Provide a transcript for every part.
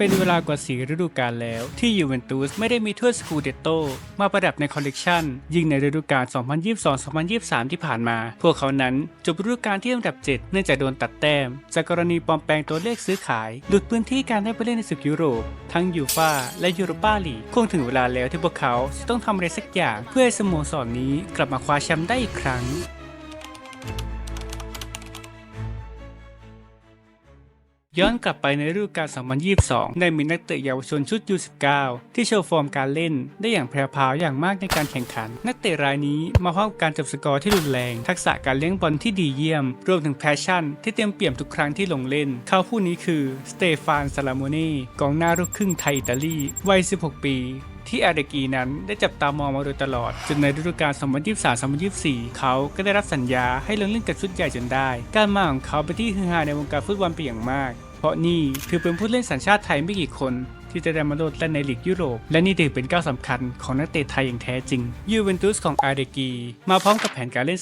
เป็นเวลากว่า4ฤดูกาลแล้วที่ยูเวนตุสไม่ได้มีถ้วยสกูเดโตมาประดับในคอลเลกชันยิ่งในฤดูกาล 2022-2023 ที่ผ่านมา พวกเขานั้นจบฤดูกาลที่อันดับ 7 เนื่องจากโดนตัดแต้ม จากกรณีปลอมแปลงตัวเลขซื้อขาย หลุดพื้นที่การได้ไปเล่นในศึกยุโรป ทั้งยูฟาและยูโรปาลีกคงถึงเวลาแล้วที่พวกเขาจะต้องทำอะไรสักอย่างเพื่อให้สโมสรนนี้กลับมาคว้าแชมป์ได้อีกครั้ง ย้อนกลับไปในฤดูกาล 2022 ได้มีนักเตะเยาวชนชุด U19 ที่โชว์ฟอร์มการเล่น ได้อย่างแพรวพาวอย่างมากในการแข่งขัน นักเตะรายนี้มาพร้อมกับการจับสกอร์ที่รุนแรง ทักษะการเลี้ยงบอลที่ดีเยี่ยม รวมถึงแพชชั่น ที่เต็มเปี่ยมทุกครั้งที่ลงเล่น เขาผู้นี้คือสเตฟานซาลาโมเน่กองหน้าลูกครึ่งไทยอิตาลีวัย 16 ปีที่อาเดกีนั้นได้จับตามองมาโดยตลอด จนในฤดูกาล 2023-2024 เขาก็ได้รับสัญญาให้ลงเล่นกับชุดใหญ่จนได้ การมาของเขาเป็นที่ฮือฮาในวงการฟุตบอลเป็นอย่างมาก เพราะนี่ถือเป็นผู้เล่นสัญชาติไทยไม่กี่คนที่จะได้มาโดดเล่นในลีกยุโรป และนี่ถือเป็นก้าวสำคัญของนักเตะไทยอย่างแท้จริง ยูเวนตุสของอาร์เดกีมาพร้อมกับแผนการเล่น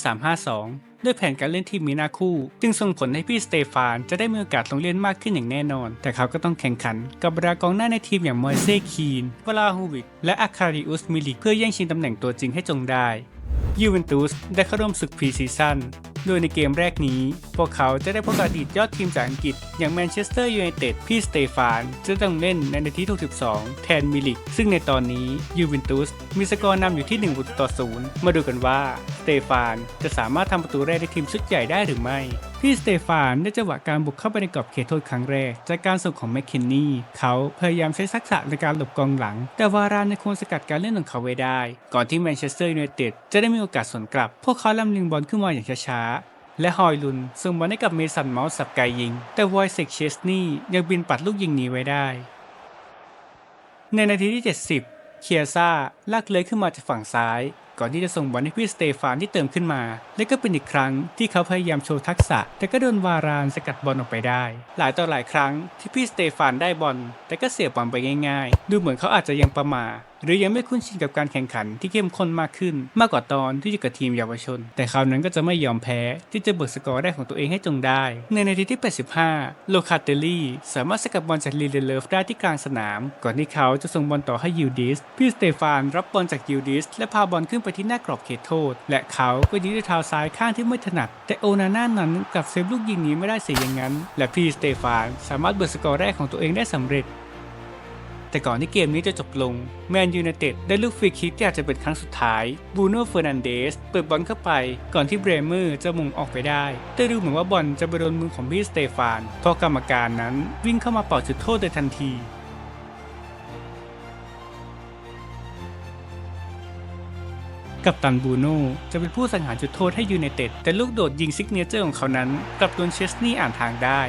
3-5-2 ด้วยแผนการเล่นที่มีหน้าคู่ จึงส่งผลให้พี่สเตฟานจะได้มีโอกาสลงเล่นมากขึ้นอย่างแน่นอน แต่เขาก็ต้องแข่งขัน กับบรรดากองหน้าในทีมอย่างมอยเซคีน วลาฮูวิก และอาคาริอุสมิลิกเพื่อแย่งชิงตำแหน่งตัวจริงให้จงได้ยูเวนตุสได้เข้าร่วมศึกพรีซีซั่น โดยในเกมแรกนี้ พวกเขาจะได้พบกับอดีตยอดทีมจากอังกฤษ อย่างแมนเชสเตอร์ยูไนเต็ดพี่สเตฟานจะต้องเล่นในนาทีที่62แทนมิลิก ซึ่งในตอนนี้ยูเวนตุสมีสกอร์นำอยู่ที่1ประตูต่อศูนย์มาดูกันว่าสเตฟานจะสามารถทำประตูแรกในทีมชุดใหญ่ได้หรือไม่พี่สเตฟานได้จังหวะการบุกเข้าไปในกรอบเขตโทษครั้งแรก จากการส่งของแมคเคนนี่ เขาพยายามใช้ทักษะในการหลบกองหลัง แต่วารานในควรสกัดการเล่นของเขาไว้ได้ ก่อนที่แมนเชสเตอร์ยูไนเต็ดจะได้มีโอกาสสวนกลับ พวกเขาลำลียงบอลขึ้นมาอย่างช้า และฮอยลุนส่งบอลให้กับเมสันเมาส์สับไกยิง แต่วอยเซกเชสนี่ยังบินปัดลูกยิงหนีไว้ได้ ในนาทีที่ 70 เคียซ่าลากเลื้อยขึ้นมาจากฝั่งซ้าย ก่อนที่จะส่งบอลให้พี่สเตฟานที่เติมขึ้นมา และก็เป็นอีกครั้งที่เขาพยายามโชว์ทักษะ แต่ก็โดนวารานสกัดบอลออกไปได้ หลายต่อหลายครั้งที่พี่สเตฟานได้บอลแต่ก็เสียบอลไปง่าย ๆ ดูเหมือนเขาอาจจะยังประมาท หรือยังไม่คุ้นชินกับการแข่งขันที่เข้มข้นมากขึ้น มากกว่าตอนที่อยู่กับทีมเยาวชน แต่เขาวนั้นก็จะไม่ยอมแพ้ที่จะเบิกสกอร์แรกของตัวเองให้จงได้ ในนาทีที่ 85 โลคาเตลลี่ สามารถสกัดบอลจากลีเดเลฟได้ที่กลางสนาม ก่อนที่เขาจะส่งบอลต่อให้ยูดิสพี่สเตฟานรับบอลจากยูดิสและพาบอลขึ้นไปที่หน้ากรอบเขตโทษ และเขาก็ยิงด้วยเท้าซ้ายข้างที่ไม่ถนัด แต่โอนาน่านั้นกลับเซฟลูกยิงนี้ไม่ได้เสียอย่างนั้น และพี่สเตฟานสามารถเบิกสกอร์แรกของตัวเองได้สำเร็จ แต่ก่อนที่เกมนี้จะจบลงแมนยูไนเต็ดได้ลูกฟรีคิกที่อาจจะเป็นครั้งสุดท้ายบูโน่เฟอร์นันเดสเปิดบอลเข้าไป ก่อนที่เบรเมอร์จะมุงออกไปได้ แต่ดูเหมือนว่าบอลจะไปโดนมือของพี่สเตฟานเพราะกรรมการนั้นวิ่งเข้ามาเป่าจุดโทษโดยทันทีกัปตันบูโน่จะเป็นผู้สังหารจุดโทษให้ยูไนเต็ด แต่ลูกโดดยิงซิกเนเจอร์ของเขานั้นกลับโดนเชสนี่อ่านทางได้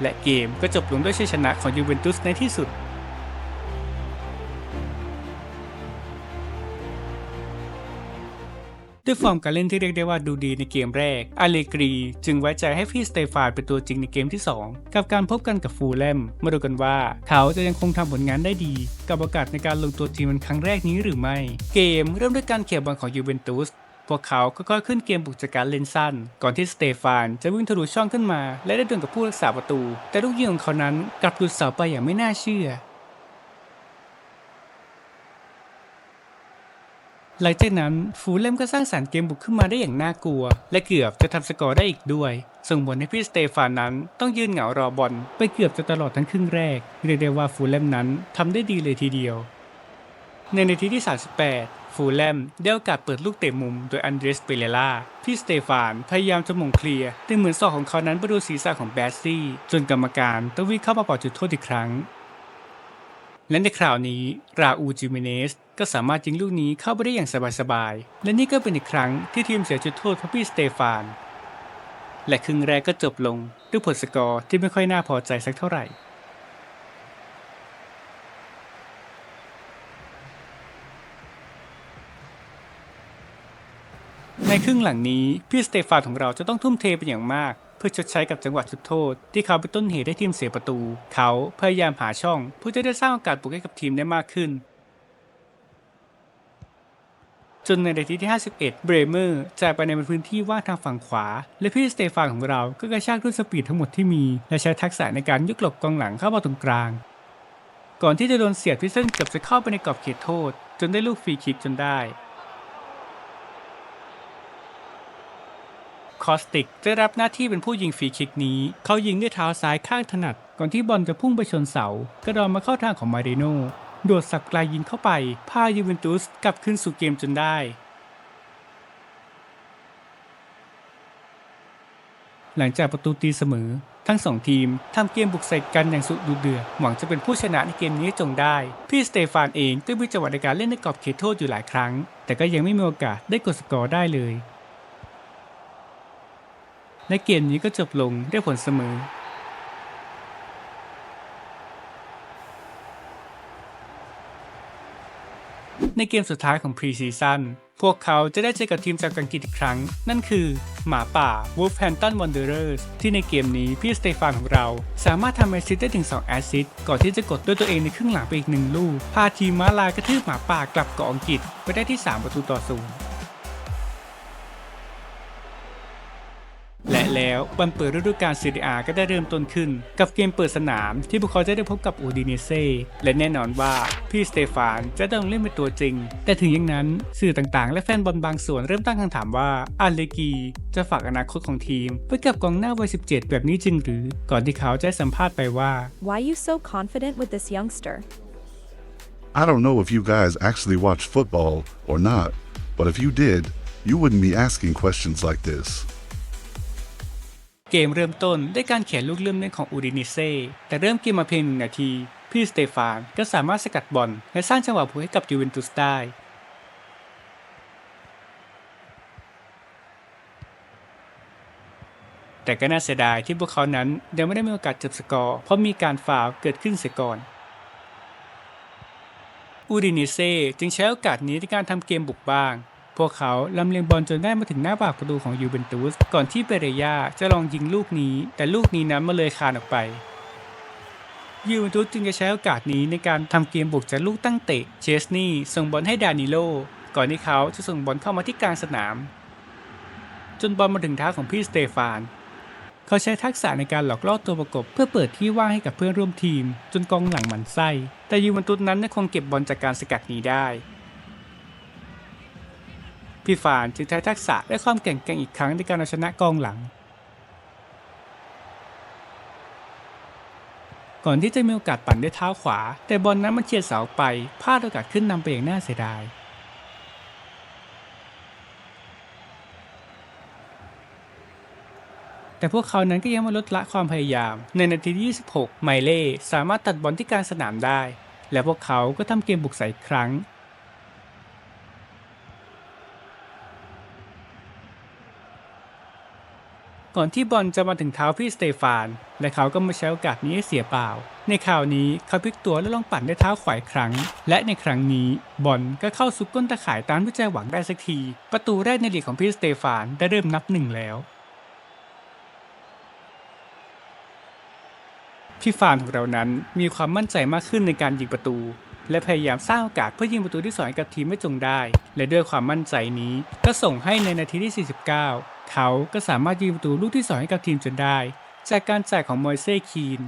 และเกมก็จบลงด้วยชัยชนะของยูเวนตุสในที่สุดด้วยฟอร์มการเล่นที่เรียกได้ว่าดูดีในเกมแรก อาเลกรี จึงไว้ใจให้พี่สเตฟานเป็นตัวจริงในเกมที่ 2 กับการพบกันกับฟูลแลมมาดูกันว่าเขาจะยังคงทำผลงานได้ดี กับโอกาสในการลงตัวทีมเป็นครั้งแรกนี้หรือไม่ เกมเริ่มด้วยการเขี่ยบอลของยูเวนตุส พวกเขาก็ค่อยขึ้นเกมบุกจากการเล่นสั้น ก่อนที่สเตฟานจะวิ่งทะลุช่องขึ้นมา และได้ดวลกับผู้รักษาประตู แต่ลูกยิงของเขานั้นกลับหลุดเสาไปอย่างไม่น่าเชื่อ หลังจากนั้นฟูเลมก็สร้างสรรค์เกมบุกขึ้นมาได้อย่างน่ากลัว และเกือบจะทำสกอร์ได้อีกด้วย ส่งผลให้พี่สเตฟานนั้นต้องยืนเหงารอบอลไปเกือบจะตลอดทั้งครึ่งแรกเรียกได้ว่าฟูเลมนั้นทำได้ดีเลยทีเดียว ในนาทีที่ 38 ฟูลแลมได้โอกาสเปิดลูกเตะมุมโดยอันเดรสเปเรล่าพี่สเตฟานพยายามจะมงเคลียร์แต่เหมือนศอกของเขานั้นไปโดนศีรษะของแบสซี่ จนกรรมการต้องวิ่งเข้ามาป่าจุดโทษอีกครั้ง และในคราวนี้ราอูจิเมเนสก็สามารถยิงลูกนี้เข้าไปได้อย่างสบายๆ และนี่ก็เป็นอีกครั้งที่ทีมเสียจุดโทษเพราะพี่สเตฟาน และครึ่งแรกก็จบลงด้วยผลสกอร์ที่ไม่ค่อยน่าพอใจสักเท่าไหร่ ในครึ่งหลังนี้พี่สเตฟานของเราจะต้องทุ่มเทเป็นอย่างมาก เพื่อชดใช้กับจังหวะจุดโทษ ที่เขาเป็นต้นเหตุให้ทีมเสียประตู เขาพยายามหาช่องเพื่อจะได้สร้างโอกาสบุกให้กับทีมได้มากขึ้น จนในนาทีที่ 51 เบรเมอร์จ่ายไปในพื้นที่ว่างทางฝั่งขวา และพี่สเตฟานของเราก็กระชากด้วยสปีดทั้งหมดที่มี และใช้ทักษะในการยกหลบกองหลังเข้ามาตรงกลาง ก่อนที่จะโดนเสียบที่เส้นเกือบจะเข้าไปในกรอบเขตโทษ จนได้ลูกฟรีคิกจนได้ คอสติกจะรับหน้าที่เป็นผู้ยิงฟรีคิกนี้ เขายิงด้วยเท้าซ้ายข้างถนัด ก่อนที่บอลจะพุ่งไปชนเสา กระดอนมาเข้าทางของมาริโนโดดสับไกลยิงเข้าไป พายูเวนตุสกลับคืนสู่เกมจนได้ หลังจากประตูตีเสมอ ทั้งสองทีมทำเกมบุกใส่กันอย่างสุดดุเดือดหวังจะเป็นผู้ชนะในเกมนี้จงได้ พี่สเตฟานเองก็มีจังหวะในการเล่นในกรอบเขตโทษอยู่หลายครั้ง แต่ก็ยังไม่มีโอกาสได้กดสกอร์ได้เลย และเกมนี้ก็จบลงด้วยผลเสมอในเกมสุดท้ายของพรีซีซั่นพวกเขาจะได้เจอกับทีมจากอังกฤษอีกครั้ง นั่นคือหมาป่า Wolverhampton Wanderers ที่ในเกมนี้พี่สเตฟานของเรา สามารถทำแอซิสต์ได้ถึง 2 แอซิสต์ก่อนที่จะกดด้วยตัวเองในครึ่งหลังไปอีกหนึ่งลูก พาทีมม้าลายกระทืบหมาป่ากลับเกาะอังกฤษไปได้ที่ 3 ประตูต่อศูนย์ และแล้ววันเปิดฤดูกาลซีเรียก็ได้เริ่มต้นขึ้น กับเกมเปิดสนามที่พวกเขาจะได้พบกับอูดิเนเซ่และแน่นอนว่าพี่สเตฟานจะต้องเล่นเป็นตัวจริง แต่ถึงอย่างนั้นสื่อต่างๆ และแฟนบอลบางส่วนเริ่มตั้งคำถามว่าอาเลกีจะฝากอนาคตของทีมไว้กับกองหน้าวัย 17 แบบนี้จริงหรือ ก่อนที่เขาจะให้สัมภาษณ์ไปว่า Why you so confident with this youngster? I don't know if you guys actually watch football or not, but if you did, you wouldn't be asking questions like this. เกมเริ่มต้นด้วยการเขียนลูกเริ่มเล่นของอูดิเนเซ่แต่เริ่มเกมมาเพียงหนึ่งนาที พี่สเตฟานก็สามารถสกัดบอลและสร้างจังหวะผูกให้กับยูเวนตุสได้แต่ก็น่าเสียดายที่พวกเขานั้นยังไม่ได้มีโอกาสจบสกอร์เพราะมีการฟาวเกิดขึ้นเสียก่อน อูดิเนเซ่จึงใช้โอกาสนี้ในการทำเกมบุกบ้าง พวกเขาลำเลียงบอลจนได้มาถึงหน้าปากประตูของยูเวนตุสก่อนที่เปเรยาจะลองยิงลูกนี้ แต่ลูกนี้นั้นมาเลยคานออกไปยูเวนตุสจึงจะใช้โอกาสนี้ในการทำเกมบุกจากลูกตั้งเตะเชสนี่ส่งบอลให้ดานิโล ก่อนที่เขาจะส่งบอลเข้ามาที่กลางสนาม จนบอลมาถึงเท้าของพี่สเตฟาน เขาใช้ทักษะในการหลอกล่อตัวประกบ เพื่อเปิดที่ว่างให้กับเพื่อนร่วมทีม จนกองหลังหมันไส้ แต่ยูเวนตุสนั้นยังคงเก็บบอลจากการสกัดนี้ได้ พี่ฟานจึงใช้ทักษะและความแข็งแกร่งอีกครั้งในการเอาชนะกองหลัง ก่อนที่จะมีโอกาสปั่นด้วยเท้าขวา แต่บอลนั้นมันเฉียดเสาไปพลาดโอกาสขึ้นนำไปอย่างน่าเสียดายแต่พวกเขานั้นก็ยังไม่ลดละความพยายาม ในนาทีที่ 26 ไมเล่สามารถตัดบอลที่กลางสนามได้ และพวกเขาก็ทำเกมบุกใส่ครั้ง ก่อนที่บอลจะมาถึงเท้าพี่สเตฟาน และเขาก็มาใช้โอกาสนี้ให้เสียเปล่า ในคราวนี้เขาพลิกตัวและลองปั่นด้วยเท้าขวาอีกครั้ง และในครั้งนี้บอลก็เข้าซุกก้นตะข่ายตามที่ใจหวังได้สักที ประตูแรกในลีกของพี่สเตฟานได้เริ่มนับหนึ่งแล้วพี่ฟานของเรานั้นมีความมั่นใจมากขึ้นในการยิงประตู และพยายามสร้างโอกาสเพื่อยิงประตูที่สองกับทีมไม่จงได้ และด้วยความมั่นใจนี้ก็ส่งให้ในนาทีที่ 49 เขาก็สามารถยิงประตูลูกที่สองให้กับทีมจนได้ จากการจ่ายของมอยเซ่คีน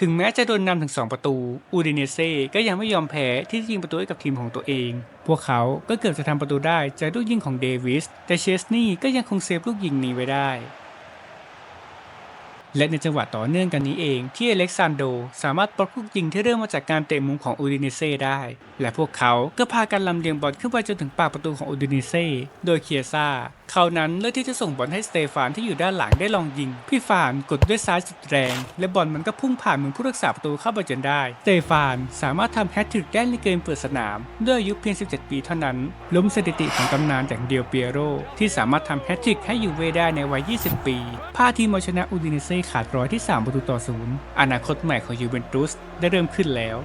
ถึงแม้จะโดนนำถึง 2 ประตู อูดิเนเซ่ก็ยังไม่ยอมแพ้ที่จะยิงประตูให้กับทีมของตัวเอง พวกเขาก็เกือบจะทำประตูได้จากลูกยิงของเดวิส แต่เชสนี่ก็ยังคงเซฟลูกยิงนี้ไว้ได้ และในจังหวะต่อเนื่องกันนี้เองที่อเล็กซานโดสามารถปลดลูกยิงที่เริ่มมาจากการเตะมุมของอูดิเนเซ่ได้ และพวกเขาก็พากันลำเลียงบอลขึ้นไปจนถึงปากประตูของอูดิเนเซ่โดยเคียซ่าเขานั้นเลือกที่จะส่งบอลให้สเตฟานที่อยู่ด้านหลังได้ลองยิง พี่ฟานกดด้วยซ้ายสุดแรง และบอลมันก็พุ่งผ่านมือผู้รักษาประตูเข้าไปจนได้ สเตฟานสามารถทำแฮตทริกได้ในเกมเปิดสนาม ด้วยอายุเพียง 17 ปีเท่านั้น ล้มสถิติของตำนานอย่างเดียวเปียโร ที่สามารถทำแฮตทริกให้ยูเวได้ในวัย 20 ปีพาทีมเอาชนะอูดิเนเซ่ขาดร้อยที่ 3 ประตูต่อศูนย์อนาคตใหม่ของยูเวนตุสได้เริ่มขึ้นแล้ว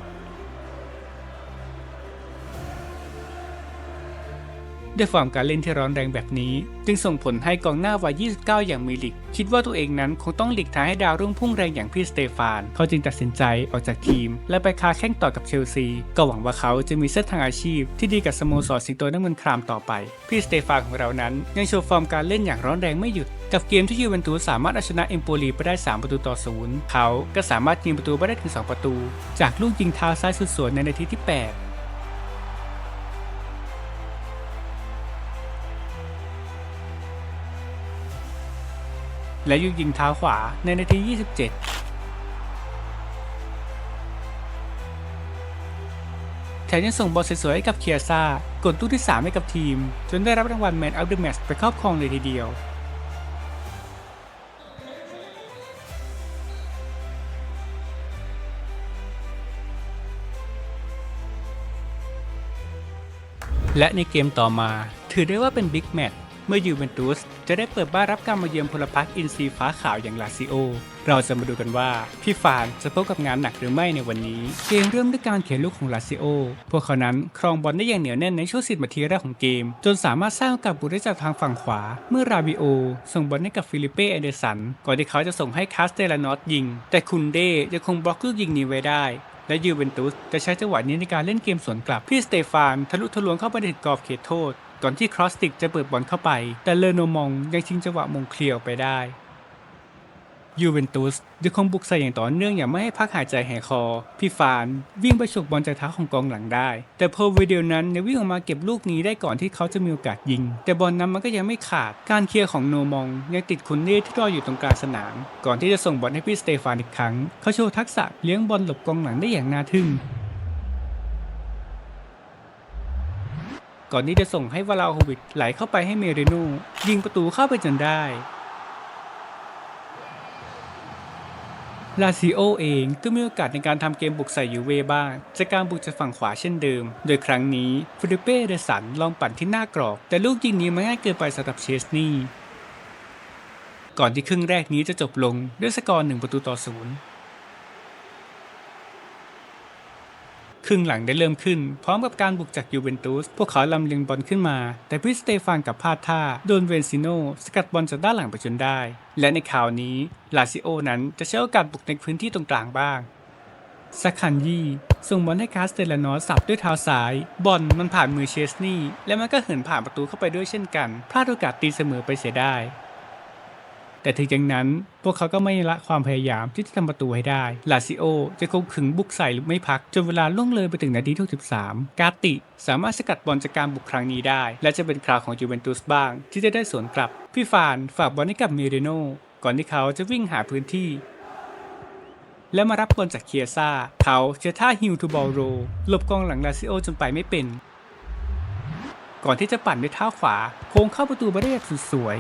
ด้วยฟอร์มการเล่นที่ร้อนแรงแบบนี้ จึงส่งผลให้กองหน้าวัย 29 อย่างมิลิก คิดว่าตัวเองนั้นคงต้องหลีกทางให้ดาวรุ่งพุ่งแรงอย่างพี่สเตฟาน เขาจึงตัดสินใจออกจากทีม และไปค้าแข่งต่อกับเชลซี ก็หวังว่าเขาจะมีเส้นทางอาชีพที่ดีกับสโมสรสิงโตน้ำเงินครามต่อไป พี่สเตฟานของเรานั้น ยังโชว์ฟอร์มการเล่นอย่างร้อนแรงไม่หยุด กับเกมที่ยูเวนตุสสามารถเอาชนะเอมโปลีไปได้ 3 ประตูต่อศูนย์เขาก็สามารถยิงประตูไปได้ถึง 2 ประตู จากลูกยิงเท้าซ้ายสุดสวยในนาทีที่ 8 และยุยิงเท้าขวาในนาที 27 แถมยังส่งบอลสวยๆให้กับเคียซ่ากดตู้ที่ 3 ให้กับทีม จนได้รับรางวัลแมนอัพเดอะแมตช์ไปครอบครองเลยทีเดียวและในเกมต่อมา ถือได้ว่าเป็นบิ๊กแมตช์ เมื่อยูเวนตุสจะได้เปิดบ้านรับการมาเยือนพลพรรคอินซีฟ้าขาวอย่างลาซิโอ เราจะมาดูกันว่าพี่ฟานจะพบกับงานหนักหรือไม่ในวันนี้ เกมเริ่มด้วยการเขียนลูกของลาซิโอ พวกเขานั้นครองบอลได้อย่างเหนียวแน่นในช่วงสิบนาทีแรกของเกม จนสามารถสร้างกาสบุกได้จากทางฝั่งขวา เมื่อราบิโอ ส่งบอลให้กับฟิลิเป้เอเดสัน ก่อนที่เขาจะส่งให้คาสเตลานอสยิง แต่คุนเดยังคงบล็อกลูกยิงนี้ไว้ได้และยูเวนตุสจะใช้จังหวะนี้ในการเล่นเกมสวนกลับพี่สเตฟานทะลุทะลวงเข้าไปในกรอบเขตโทษ ก่อนที่ครอสติกจะเปิดบอลเข้าไป แต่เลโนมองยังชิงจังหวะมงเคลียวไปได้ยูเวนตุสยังคงบุกใส่อย่างต่อเนื่องอย่างไม่ให้พักหายใจแหกคอ พี่ฟานวิ่งไปฉกบอลจากเท้าของกองหลังได้ แต่โพวิเดียนั้นยังวิ่งออกมาเก็บลูกนี้ได้ก่อนที่เขาจะมีโอกาสยิง แต่บอลนั้นมันก็ยังไม่ขาด การเคลียร์ของโนมองยังติดคุณเน่ที่รออยู่ตรงกลางสนาม ก่อนที่จะส่งบอลให้พี่สเตฟานอีกครั้ง เขาโชว์ทักษะเลี้ยงบอลหลบกองหลังได้อย่างน่าทึ่ง ก่อนที่จะส่งให้วาลาโฮวิชไหลเข้าไปให้เมเรโนยิงประตูเข้าไปจนได้ลาซิโอเองก็มีโอกาสในการทำเกมบุกใส่ยูเว่บ้าง จากการบุกจากฝั่งขวาเช่นเดิม โดยครั้งนี้ฟิลิเป้เดสันลองปั่นที่หน้ากรอบ แต่ลูกยิงนี้มันง่ายเกินไปสำหรับเชสนีก่อนที่ครึ่งแรกนี้จะจบลงด้วยสกอร์หนึ่งประตูต่อศูนย์ ครึ่งหลังได้เริ่มขึ้น พร้อมกับการบุกจากยูเวนตุส พวกเขาลำเลียงบอลขึ้นมา แต่พี่สเตฟานกับพลาดท่า โดนเวนซิโนสกัดบอลจากด้านหลังไปจนได้ และในข่าวนี้ลาซิโอนั้นจะใช้โอกาสบุกในพื้นที่ตรงกลางบ้างสักคันยีส่งบอลให้คาสเตลานอสสับด้วยเท้าซ้าย บอลมันผ่านมือเชสนีและมันก็เหินผ่านประตูเข้าไปด้วยเช่นกัน พลาดโอกาสตีเสมอไปเสียได้ แต่ถึงอย่างนั้นพวกเขาก็ไม่ละความพยายามที่จะทำประตูให้ได้ ลาซิโอจะคงขึงบุกใส่หรือไม่พัก จนเวลาล่วงเลยไปถึงนาทีที่13 กาติสามารถสกัดบอลจากการบุกครั้งนี้ได้ และจะเป็นคราวของยูเวนตุสบ้าง ที่จะได้สวนกลับ พี่ฟานฝากบอลให้กับเมเรโนก่อนที่เขาจะวิ่งหาพื้นที่ และมารับบอลจากเคียซ่า เขาเชื่อท่าฮิวทูบอลโรหลบกองหลังลาซิโอจนไปไม่เป็น ก่อนที่จะปั่นด้วยเท้าขวาโค้งเข้าประตูไปได้อย่างสุดสวย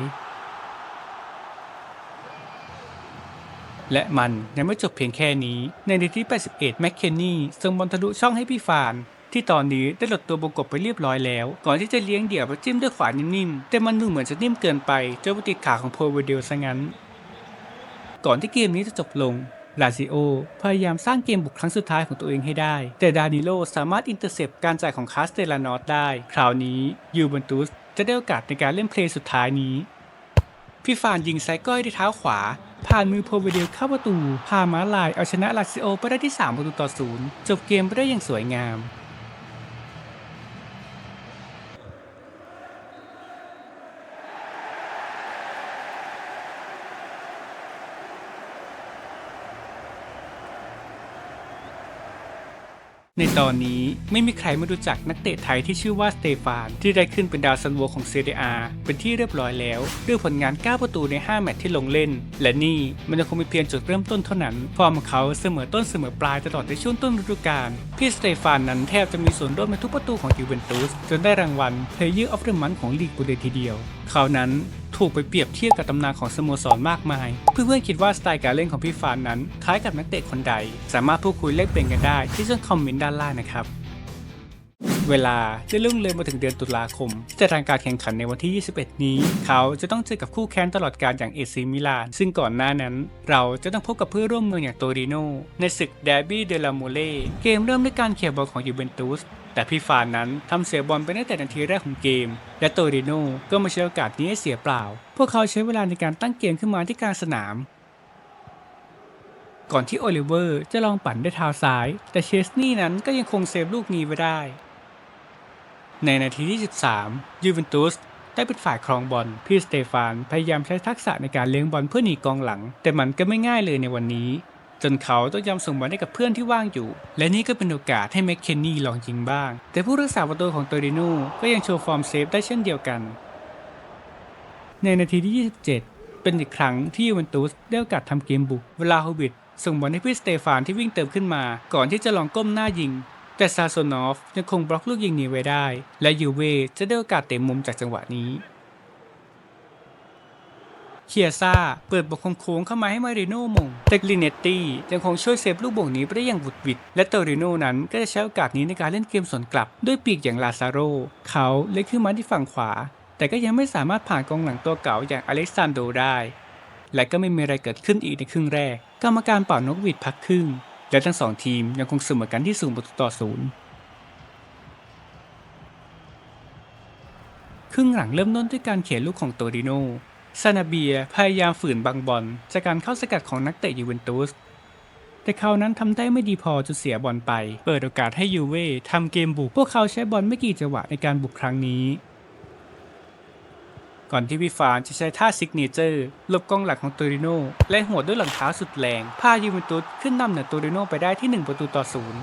และมันยังไม่จบเพียงแค่นี้ ในนาทีที่ 81 แมคเคนนี่ส่งบอลทะลุช่องให้พี่ฟาน ที่ตอนนี้ได้หลดตัวบงกบไปเรียบร้อยแล้ว ก่อนที่จะเลี้ยงเดี่ยวไปจิ้มด้วยขวานิ่มๆ แต่มันดูเหมือนจะนิ่มเกินไปจนไปติดขาของโพเวเดลซะงั้น ก่อนที่เกมนี้จะจบลงลาซิโอพยายามสร้างเกมบุกครั้งสุดท้ายของตัวเองให้ได้ แต่ดานิโลสามารถอินเตอร์เซปการจ่ายของคาสเตลานอสได้ คราวนี้ยูเวนตุสจะได้โอกาสในการเล่นเพลย์สุดท้ายนี้ พี่ฟานยิงไซก้อยด้วยเท้าขวา ผ่านมือโพเวเดลเข้าประตู พามาลายเอาชนะลาซิโอไปได้ที่ 3 ประตูต่อศูนย์จบเกมไปได้อย่างสวยงาม ในตอนนี้ไม่มีใครไม่รู้จักนักเตะไทยที่ชื่อว่าสเตฟาน ที่ได้ขึ้นเป็นดาวซันโวของเซเรียเป็นที่เรียบร้อยแล้ว ด้วยผลงาน 9 ประตูใน 5 แมตช์ที่ลงเล่น และนี่มันยังคงเป็นเพียงจุดเริ่มต้นเท่านั้นฟอร์มของเขาเสมอต้นเสมอปลายตลอดในช่วงต้นฤดูกาลพี่สเตฟานนั้นแทบจะมีส่วนร่วมในทุกประตูของยูเวนตุสจนได้รางวัล Player of the Month ของลีกบุเลยทีเดียว เขานั้นถูกไปเปรียบเทียบกับตำนานของสโมสรมากมาย เพื่อนๆคิดว่าสไตล์การเล่นของพี่ฟานนั้น คล้ายกับนักเตะคนใด สามารถพูดคุยแลกเปลี่ยนกันได้ที่ช่องคอมเมนต์ด้านล่างนะครับ เวลาจะลุ่งเลยมาถึงเดือนตุลาคมที่จะทางการแข่งขันในวันที่ 21 นี้ เขาจะต้องเจอกับคู่แข่งตลอดการอย่างเอซีมิลาน ซึ่งก่อนหน้านั้น เราจะต้องพบกับเพื่อร่วมเมืองอย่างโตริโนในศึกเดบี้เดลาโมเลเกมเริ่มด้วยการเขี่ยบอลของยูเวนตุส แต่พี่ฟานนั้นทำเสียบอลไปตั้งแต่นาทีแรกของเกม และโตริโน่ก็มาใช้โอกาสนี้ให้เสียเปล่า พวกเขาใช้เวลาในการตั้งเกมขึ้นมาที่กลางสนาม ก่อนที่โอลิเวอร์จะลองปั่นด้วยเท้าซ้าย แต่เชสนี่นั้นก็ยังคงเซฟลูกนี้ไว้ได้ ในนาทีที่ 13 ยูเวนตุสได้เป็นฝ่ายครองบอล พี่สเตฟานพยายามใช้ทักษะในการเลี้ยงบอลเพื่อหนีกองหลัง แต่มันก็ไม่ง่ายเลยในวันนี้ จนเขาต้องยอมส่งบอลให้กับเพื่อนที่ว่างอยู่ และนี่ก็เป็นโอกาสให้แมคเคนนี่ลองยิงบ้าง แต่ผู้รักษาประตูของโตริโน่ก็ยังโชว์ฟอร์มเซฟได้เช่นเดียวกัน ในนาทีที่ 27 เป็นอีกครั้งที่ยูเวนตุสได้โอกาสทำเกมบุก เวลาโฮวิดส่งบอลให้พี่สเตฟานที่วิ่งเติมขึ้นมา ก่อนที่จะลองก้มหน้ายิง แต่ซาโซนอฟยังคงบล็อกลูกยิงนี้ไว้ได้ และยูเวจะได้โอกาสเตะมุมจากจังหวะนี้ เคียซ่าเปิดบอลโค้งเข้ามาให้มาริโน่มง แต่กลินเนตตี้ยังคงช่วยเซฟลูกบ่งนี้ไปได้อย่างบุดวิด และเตอริโน่นั้นก็จะใช้โอกาสนี้ในการเล่นเกมสวนกลับ ด้วยปีกอย่างลาซาโร เขาเล็กขึ้นมาที่ฝั่งขวา แต่ก็ยังไม่สามารถผ่านกองหลังตัวเก่าอย่างอเล็กซานโดได้ และก็ไม่มีอะไรเกิดขึ้นอีกในครึ่งแรก กรรมการเป่านกหวีดพักครึ่ง และทั้งสองทีมยังคงเสมอกันที่ศูนย์ประตูต่อศูนย์ครึ่งหลังเริ่มต้นด้วยการเขียนลูกของโตริโน ซานาเบียพยายามฝืนบังบอลจากการเข้าสกัดของนักเตะยูเวนตุส แต่เขานั้นทำได้ไม่ดีพอจนเสียบอลไป เปิดโอกาสให้ยูเว่ทำเกมบุก พวกเขาใช้บอลไม่กี่จังหวะในการบุกครั้งนี้ ก่อนที่พี่ฟานจะใช้ท่าซิกเนเจอร์ลบกองหลังของโตริโนและหัวด้วยหลังเท้าสุดแรงพายูเวนตุสขึ้นนำเหนือโตริโนไปได้ที่ 1 ประตูต่อศูนย์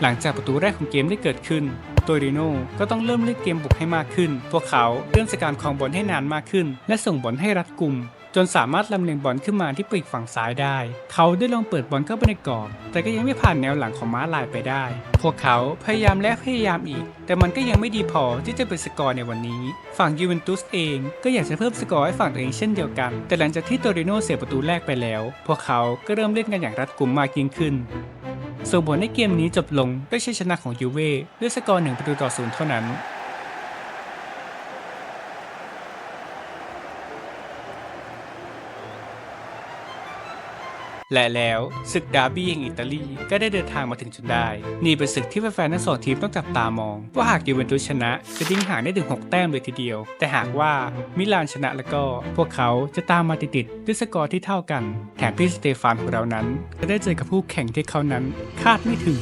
หลังจากประตูแรกของเกมได้เกิดขึ้น โตริโน่ก็ต้องเริ่มเล่นเกมบุกให้มากขึ้น พวกเขาเริ่มสการคองบอลให้นานมากขึ้น และส่งบอลให้รัดกุม จนสามารถลำเลียงบอลขึ้นมาที่ปีกฝั่งซ้ายได้ เขาได้ลองเปิดบอลเข้าไปในกรอบ แต่ก็ยังไม่ผ่านแนวหลังของม้าลายไปได้ พวกเขาพยายามและพยายามอีก แต่มันก็ยังไม่ดีพอที่จะเป็นสกอร์ในวันนี้ ฝั่งยูเวนตุสเองก็อยากจะเพิ่มสกอร์ให้ฝั่งตัวเองเช่นเดียวกัน แต่หลังจากที่โตริโนเสียประตูแรกไปแล้ว พวกเขาก็เริ่มเล่นกันอย่างรัดกุมมากยิ่งขึ้นส่งผลให้เกมนี้จบลงด้วยชัยชนะของยูเว่ด้วยสกอร์หนึ่งประตูต่อศูนย์เท่านั้น และแล้วศึกดาร์บี้แห่งอิตาลีก็ได้เดินทางมาถึงจนได้ นี่เป็นศึกที่แฟนๆทั้งสองทีมต้องจับตามอง ว่าหากยูเวนตุสชนะ จะทิ้งห่างได้ถึง 6 แต้มเลยทีเดียว แต่หากว่ามิลานชนะแล้วก็ พวกเขาจะตามมาติดๆด้วยสกอร์ที่เท่ากัน แถมพี่สเตฟานของเรานั้น ก็ได้เจอกับผู้แข่งที่เขานั้นคาดไม่ถึง